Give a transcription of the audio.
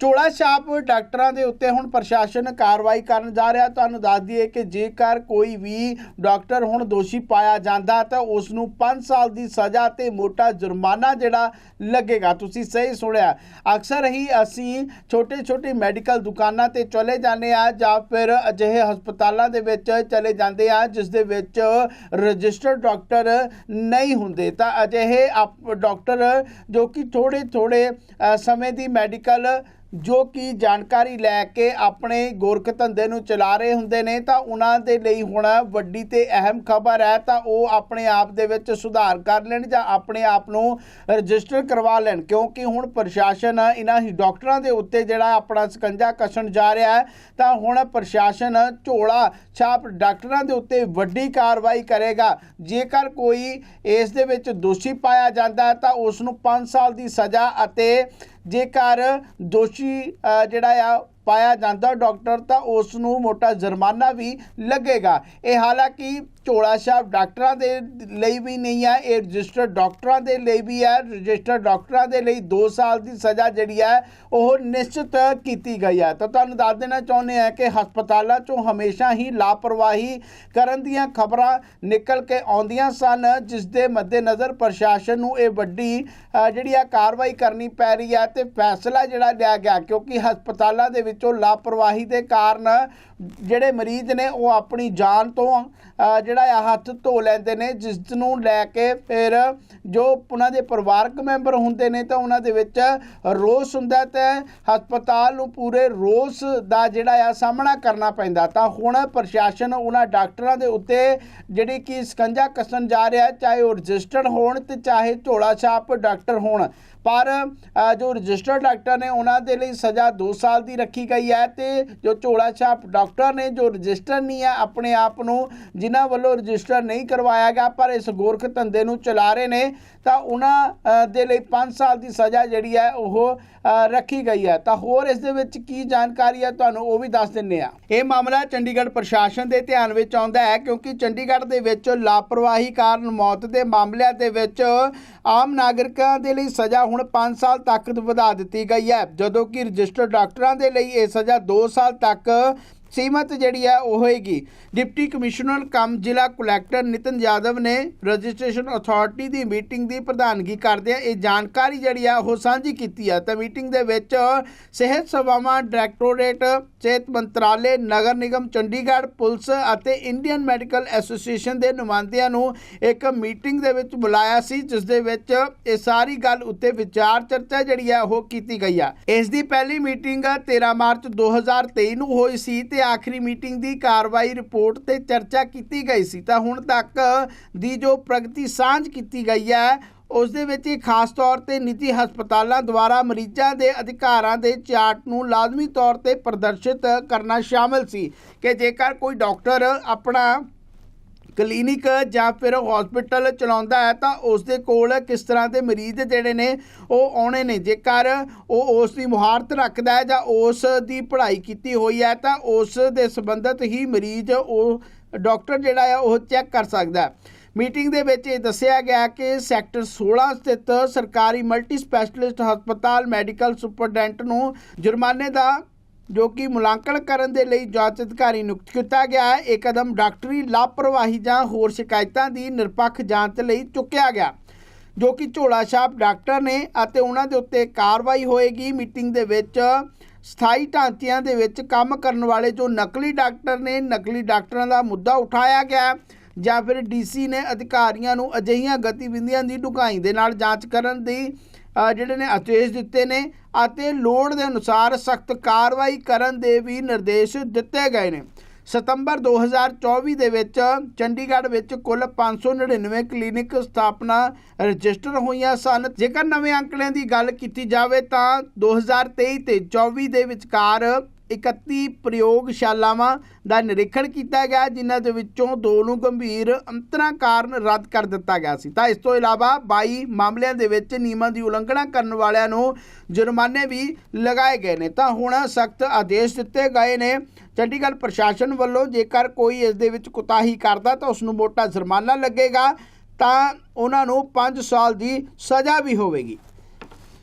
ਚੋਲਾ ਛਾਪ ਡਾਕਟਰਾਂ ਦੇ ਉੱਤੇ ਹੁਣ ਪ੍ਰਸ਼ਾਸਨ ਕਾਰਵਾਈ ਕਰਨ ਜਾ ਰਿਹਾ। ਤੁਹਾਨੂੰ ਦੱਸ ਦਈਏ ਕਿ ਜੇਕਰ ਕੋਈ ਵੀ ਡਾਕਟਰ ਹੁਣ ਦੋਸ਼ੀ ਪਾਇਆ ਜਾਂਦਾ ਤਾਂ ਉਸ ਨੂੰ 5 ਸਾਲ ਦੀ ਸਜ਼ਾ ਤੇ ਮੋਟਾ ਜੁਰਮਾਨਾ ਜਿਹੜਾ ਲੱਗੇਗਾ। ਤੁਸੀਂ ਸਹੀ ਸੁਣਿਆ। ਅਕਸਰ ਹੀ ਅਸੀਂ ਛੋਟੇ-ਛੋਟੇ ਮੈਡੀਕਲ ਦੁਕਾਨਾਂ ਤੇ ਚਲੇ ਜਾਂਦੇ ਆ ਜਾਂ ਫਿਰ ਅਜਿਹੇ ਹਸਪਤਾਲਾਂ ਦੇ ਵਿੱਚ ਚਲੇ ਜਾਂਦੇ ਆ ਜਿਸ ਦੇ ਵਿੱਚ ਰਜਿਸਟਰਡ ਡਾਕਟਰ ਨਹੀਂ ਹੁੰਦੇ। ਤਾਂ ਅਜਿਹੇ ਆਪ- ਡਾਕਟਰ ਜੋ ਕਿ ਥੋੜੇ-ਥੋੜੇ ਸਮੇਂ ਦੀ ਮੈਡੀਕਲ ਜੋ ਕਿ ਜਾਣਕਾਰੀ ਲੈ ਕੇ ਆਪਣੇ ਗੋਰਖ ਧੰਦੇ ਨੂੰ ਚਲਾ ਰਹੇ ਹੁੰਦੇ ਨੇ, ਤਾਂ ਉਹਨਾਂ ਦੇ ਲਈ ਹੁਣ ਵੱਡੀ ਤੇ ਅਹਿਮ ਖਬਰ ਹੈ, ਤਾਂ ਉਹ ਆਪਣੇ ਆਪ ਦੇ ਵਿੱਚ ਸੁਧਾਰ ਕਰ ਲੈਣ ਜਾਂ ਆਪਣੇ ਆਪ ਨੂੰ ਰਜਿਸਟਰ ਕਰਵਾ ਲੈਣ। ਕਿਉਂਕਿ ਹੁਣ ਪ੍ਰਸ਼ਾਸਨ ਇਹਨਾਂ ਹੀ ਡਾਕਟਰਾਂ ਦੇ ਉੱਤੇ ਜਿਹੜਾ ਆਪਣਾ ਸਕੰਜਾ ਕੱਸਣ ਜਾ ਰਿਹਾ ਹੈ, ਤਾਂ ਹੁਣ ਪ੍ਰਸ਼ਾਸਨ ਝੋਲਾ ਛਾਪ ਡਾਕਟਰਾਂ ਦੇ ਉੱਤੇ ਵੱਡੀ ਕਾਰਵਾਈ ਕਰੇਗਾ। ਜੇਕਰ ਕੋਈ ਇਸ ਦੇ ਵਿੱਚ ਦੋਸ਼ੀ ਪਾਇਆ ਜਾਂਦਾ ਹੈ, ਤਾਂ ਉਸ ਨੂੰ 5 ਸਾਲ ਦੀ ਸਜ਼ਾ ਅਤੇ ਜੇਕਰ ਦੋਸ਼ੀ ਜਿਹੜਾ ਆ ਪਾਇਆ ਜਾਂਦਾ ਡਾਕਟਰ, ਤਾਂ ਉਸ ਨੂੰ ਮੋਟਾ ਜੁਰਮਾਨਾ ਵੀ ਲੱਗੇਗਾ। ਇਹ ਹਾਲਾਂਕਿ ਝੋਲਾ ਛਾਪ ਡਾਕਟਰਾਂ ਦੇ ਲਈ ਵੀ ਨਹੀਂ ਹੈ, ਇਹ ਰਜਿਸਟਰਡ ਡਾਕਟਰਾਂ ਦੇ ਲਈ ਵੀ ਹੈ। ਰਜਿਸਟਰਡ ਡਾਕਟਰਾਂ ਦੇ ਲਈ 2 ਸਾਲ ਦੀ ਸਜ਼ਾ ਜਿਹੜੀ ਹੈ, ਉਹ ਨਿਸ਼ਚਿਤ ਕੀਤੀ ਗਈ ਹੈ। ਤਾਂ ਤੁਹਾਨੂੰ ਦੱਸ ਦੇਣਾ ਚਾਹੁੰਦੇ ਹਾਂ ਕਿ ਹਸਪਤਾਲਾਂ 'ਚੋਂ ਹਮੇਸ਼ਾ ਹੀ ਲਾਪਰਵਾਹੀ ਕਰਨ ਦੀਆਂ ਖਬਰਾਂ ਨਿਕਲ ਕੇ ਆਉਂਦੀਆਂ ਸਨ, ਜਿਸ ਦੇ ਮੱਦੇਨਜ਼ਰ ਪ੍ਰਸ਼ਾਸਨ ਨੂੰ ਇਹ ਵੱਡੀ ਜਿਹੜੀ ਆ ਕਾਰਵਾਈ ਕਰਨੀ ਪੈ ਰਹੀ ਹੈ ਤੇ ਫੈਸਲਾ ਜਿਹੜਾ ਲਿਆ ਗਿਆ, ਕਿਉਂਕਿ ਹਸਪਤਾਲਾਂ ਦੇ ਵਿੱਚੋਂ ਲਾਪਰਵਾਹੀ ਦੇ ਕਾਰਨ ਜਿਹੜੇ ਮਰੀਜ਼ ਨੇ ਉਹ ਆਪਣੀ ਜਾਨ ਤੋਂ ਜਿਹੜਾ ਆ ਹੱਥ ਧੋ ਲੈਂਦੇ ਨੇ ਜਿਸ ਨੂੰ ਲੈ ਕੇ ਫਿਰ ਜੋ ਉਹਨਾਂ ਦੇ ਪਰਿਵਾਰਕ ਮੈਂਬਰ ਹੁੰਦੇ ਨੇ ਤਾਂ ਉਹਨਾਂ ਦੇ ਵਿੱਚ ਰੋਸ ਹੁੰਦਾ ਤੇ ਹਸਪਤਾਲ ਨੂੰ ਪੂਰੇ ਰੋਸ ਦਾ ਜਿਹੜਾ ਆ ਸਾਹਮਣਾ ਕਰਨਾ ਪੈਂਦਾ। ਤਾਂ ਹੁਣ ਪ੍ਰਸ਼ਾਸਨ ਉਹਨਾਂ ਡਾਕਟਰਾਂ ਦੇ ਉੱਤੇ ਜਿਹੜੀ ਕਿ ਸਕੰਜਾ ਕੱਸਣ ਜਾ ਰਿਹਾ ਚਾਹੇ ਉਹ ਰਜਿਸਟਰਡ ਹੋਣ ਤੇ ਚਾਹੇ ਝੋਲਾ ਛਾਪ ਡਾਕਟਰ ਹੋਣ। ਪਰ ਜੋ ਰਜਿਸਟਰਡ ਡਾਕਟਰ ਨੇ ਉਹਨਾਂ ਦੇ ਲਈ ਸਜ਼ਾ 2 ਸਾਲ ਦੀ ਰੱਖੀ ਗਈ ਹੈ ਤੇ ਜੋ ਝੋਲਾ ਛਾਪ ਡਾਕਟਰ ਨੇ, ਜੋ ਰਜਿਸਟਰ ਨਹੀਂ ਹੈ ਆਪਣੇ ਆਪ ਨੂੰ, ਜਿਨ੍ਹਾਂ ਵੱਲੋਂ ਰਜਿਸਟਰ ਨਹੀਂ ਕਰਵਾਇਆ ਗਿਆ, ਪਰ ਇਸ ਗੋਰਖ ਧੰਦੇ ਨੂੰ ਚਲਾ ਰਹੇ ਨੇ, ਤਾਂ ਉਹਨਾਂ ਦੇ ਲਈ 5 ਸਾਲ ਦੀ ਸਜ਼ਾ ਜਿਹੜੀ ਹੈ ਉਹ ਰੱਖੀ ਗਈ ਹੈ। ਤਾਂ ਹੋਰ ਇਸ ਦੇ ਵਿੱਚ ਕੀ ਜਾਣਕਾਰੀ ਹੈ, ਤੁਹਾਨੂੰ ਉਹ ਵੀ ਦੱਸ ਦਿੰਨੇ ਆ ਇਹ ਮਾਮਲਾ ਚੰਡੀਗੜ੍ਹ ਪ੍ਰਸ਼ਾਸਨ ਦੇ ਧਿਆਨ ਵਿੱਚ ਆਉਂਦਾ ਹੈ, ਕਿਉਂਕਿ ਚੰਡੀਗੜ੍ਹ ਦੇ ਵਿੱਚ ਲਾਪਰਵਾਹੀ ਕਾਰਨ ਮੌਤ ਦੇ ਮਾਮਲਿਆਂ ਦੇ ਵਿੱਚ ਆਮ ਨਾਗਰਿਕਾਂ ਦੇ ਲਈ ਸਜ਼ਾ ਹੁਣ 5 ਸਾਲ ਤੱਕ ਵਧਾ ਦਿੱਤੀ ਗਈ ਹੈ। ਜਦੋਂ ਕਿ ਰਜਿਸਟਰਡ ਡਾਕਟਰਾਂ ਦੇ ਲਈ ਇਹ ਸਜ਼ਾ 2 ਸਾਲ ਤੱਕ ਸੀਮਤ ਜਿਹੜੀ ਹੈ ਉਹ ਹੋਏਗੀ। ਡਿਪਟੀ ਕਮਿਸ਼ਨਰ ਕਮ ਜ਼ਿਲ੍ਹਾ ਕਲੈਕਟਰ ਨਿਤਨ ਯਾਦਵ ਨੇ ਰਜਿਸਟ੍ਰੇਸ਼ਨ ਅਥਾਰਟੀ ਦੀ ਮੀਟਿੰਗ ਦੀ ਪ੍ਰਧਾਨਗੀ ਕਰਦਿਆਂ ਇਹ ਜਾਣਕਾਰੀ ਜਿਹੜੀ ਆ, ਉਹ ਸਾਂਝੀ ਕੀਤੀ ਹੈ ਤਾਂ ਮੀਟਿੰਗ ਦੇ ਵਿੱਚ ਸਿਹਤ ਸੇਵਾਵਾਂ ਡਾਇਰੈਕਟੋਰੇਟ, ਸਿਹਤ ਮੰਤਰਾਲੇ, ਨਗਰ ਨਿਗਮ, ਚੰਡੀਗੜ੍ਹ ਪੁਲਿਸ ਅਤੇ ਇੰਡੀਅਨ ਮੈਡੀਕਲ ਐਸੋਸੀਏਸ਼ਨ ਦੇ ਨੁਮਾਇੰਦਿਆਂ ਨੂੰ ਇੱਕ ਮੀਟਿੰਗ ਦੇ ਵਿੱਚ ਬੁਲਾਇਆ ਸੀ, ਜਿਸ ਦੇ ਵਿੱਚ ਇਹ ਸਾਰੀ ਗੱਲ ਉੱਤੇ ਵਿਚਾਰ ਚਰਚਾ ਜਿਹੜੀ ਹੈ ਉਹ ਕੀਤੀ ਗਈ ਆ। ਇਸ ਦੀ ਪਹਿਲੀ ਮੀਟਿੰਗ 13 ਮਾਰਚ 2023 ਨੂੰ ਹੋਈ ਸੀ ਤੇ ਆਖਰੀ ਮੀਟਿੰਗ ਦੀ ਕਾਰਵਾਈ ਰਿਪੋਰਟ ਤੇ ਚਰਚਾ ਕੀਤੀ ਗਈ ਸੀ, ਤਾਂ ਹੁਣ ਤੱਕ ਦੀ ਜੋ ਪ੍ਰਗਤੀ ਸਾਂਝ ਕੀਤੀ ਗਈ ਹੈ, ਉਸ ਦੇ ਵਿੱਚ ਖਾਸ ਤੌਰ ਤੇ ਨਿੱਜੀ ਹਸਪਤਾਲਾਂ ਦੁਆਰਾ ਮਰੀਜ਼ਾਂ ਦੇ ਅਧਿਕਾਰਾਂ ਦੇ ਚਾਰਟ ਨੂੰ ਲਾਜ਼ਮੀ ਤੌਰ ਤੇ ਪ੍ਰਦਰਸ਼ਿਤ ਕਰਨਾ ਸ਼ਾਮਲ ਸੀ ਕਿ ਜੇਕਰ ਕੋਈ ਡਾਕਟਰ ਆਪਣਾ ਕਲੀਨਿਕ ਜਾਂ ਫਿਰ ਹਸਪੀਟਲ ਚਲਾਉਂਦਾ ਹੈ, ਤਾਂ ਉਸ ਦੇ ਕੋਲ ਕਿਸ ਤਰ੍ਹਾਂ ਦੇ ਮਰੀਜ਼ ਜਿਹੜੇ ਨੇ, ਉਹ ਆਉਣੇ ਨੇ? ਜੇਕਰ ਉਹ ਉਸ ਦੀ ਮੁਹਾਰਤ ਰੱਖਦਾ ਹੈ ਜਾਂ ਉਸ ਦੀ ਪੜ੍ਹਾਈ ਕੀਤੀ ਹੋਈ ਹੈ, ਤਾਂ ਉਸ ਦੇ ਸੰਬੰਧਤ ਹੀ ਮਰੀਜ਼ ਉਹ ਡਾਕਟਰ ਜਿਹੜਾ ਹੈ, ਉਹ ਚੈੱਕ ਕਰ ਸਕਦਾ ਹੈ। ਮੀਟਿੰਗ ਦੇ ਵਿੱਚ ਇਹ ਦੱਸਿਆ ਗਿਆ ਕਿ ਸੈਕਟਰ 16 ਸਥਿਤ ਸਰਕਾਰੀ ਮਲਟੀ ਸਪੈਸ਼ਲਿਸਟ ਹਸਪਤਾਲ ਮੈਡੀਕਲ ਸੁਪਰਡੈਂਟ ਨੂੰ ਜੁਰਮਾਨੇ ਦਾ ਜੋ ਕਿ ਮੁਲਾਂਕਣ ਕਰਨ ਦੇ ਲਈ ਜਾਂਚ ਅਧਿਕਾਰੀ ਨਿਯੁਕਤ ਕੀਤਾ ਗਿਆ ਹੈ। ਇਹ ਕਦਮ ਡਾਕਟਰੀ ਲਾਪਰਵਾਹੀ ਜਾਂ ਹੋਰ ਸ਼ਿਕਾਇਤਾਂ ਦੀ ਨਿਰਪੱਖ ਜਾਂਚ ਲਈ ਚੁੱਕਿਆ ਗਿਆ, ਜੋ ਕਿ ਝੋਲਾ ਛਾਪ ਡਾਕਟਰ ਨੇ ਅਤੇ ਉਹਨਾਂ ਦੇ ਉੱਤੇ ਕਾਰਵਾਈ ਹੋਏਗੀ। ਮੀਟਿੰਗ ਦੇ ਵਿੱਚ ਸਥਾਈ ਢਾਂਚਿਆਂ ਦੇ ਵਿੱਚ ਕੰਮ ਕਰਨ ਵਾਲੇ ਜੋ ਨਕਲੀ ਡਾਕਟਰ ਨੇ, ਨਕਲੀ ਡਾਕਟਰਾਂ ਦਾ ਮੁੱਦਾ ਉਠਾਇਆ ਗਿਆ ਜਾਂ ਫਿਰ ਡੀਸੀ ਨੇ ਅਧਿਕਾਰੀਆਂ ਨੂੰ ਅਜਿਹੀਆਂ ਗਤੀਵਿਧੀਆਂ ਦੀ ਢੁਕਾਈ ਦੇ ਨਾਲ ਜਾਂਚ ਕਰਨ ਦੀ ਜਿਹੜੇ ਨੇ ਆਦੇਸ਼ ਦਿੱਤੇ ਨੇ ਅਤੇ ਲੋੜ ਦੇ ਅਨੁਸਾਰ ਸਖਤ ਕਾਰਵਾਈ ਕਰਨ ਦੇ ਵੀ ਨਿਰਦੇਸ਼ ਦਿੱਤੇ ਗਏ ਨੇ। ਸਤੰਬਰ 2024 ਦੇ ਵਿੱਚ ਚੰਡੀਗੜ੍ਹ ਵਿੱਚ ਕੁੱਲ 599 ਕਲੀਨਿਕ ਸਥਾਪਨਾ ਰਜਿਸਟਰ ਹੋਈਆਂ ਸਨ। ਜੇਕਰ ਨਵੇਂ ਅੰਕੜਿਆਂ ਦੀ ਗੱਲ ਕੀਤੀ ਜਾਵੇ ਤਾਂ 2023 ਤੇ 24 ਦੇ ਵਿਚਕਾਰ 31 ਪ੍ਰਯੋਗਸ਼ਾਲਾਵਾਂ ਦਾ ਨਿਰੀਖਣ ਕੀਤਾ ਗਿਆ, ਜਿਨ੍ਹਾਂ ਦੇ ਵਿੱਚੋਂ ਦੋ ਨੂੰ ਗੰਭੀਰ ਅੰਤਰਾਂ ਕਾਰਨ ਰੱਦ ਕਰ ਦਿੱਤਾ ਗਿਆ ਸੀ। ਤਾਂ ਇਸ ਤੋਂ ਇਲਾਵਾ 22 ਮਾਮਲਿਆਂ ਦੇ ਵਿੱਚ ਨਿਯਮਾਂ ਦੀ ਉਲੰਘਣਾ ਕਰਨ ਵਾਲਿਆਂ ਨੂੰ ਜੁਰਮਾਨੇ ਵੀ ਲਗਾਏ ਗਏ ਨੇ। ਤਾਂ ਹੁਣ ਸਖਤ ਆਦੇਸ਼ ਦਿੱਤੇ ਗਏ ਨੇ। ਚੰਡੀਗੜ੍ਹ ਪ੍ਰਸ਼ਾਸਨ ਵੱਲੋਂ ਜੇਕਰ ਕੋਈ ਇਸ ਦੇ ਵਿੱਚ ਕੁਤਾਹੀ ਕਰਦਾ ਤਾਂ ਉਸ ਨੂੰ ਮੋਟਾ ਜੁਰਮਾਨਾ ਲੱਗੇਗਾ। ਤਾਂ ਉਹਨਾਂ ਨੂੰ 5 ਸਾਲ ਦੀ ਸਜ਼ਾ ਵੀ ਹੋਵੇਗੀ।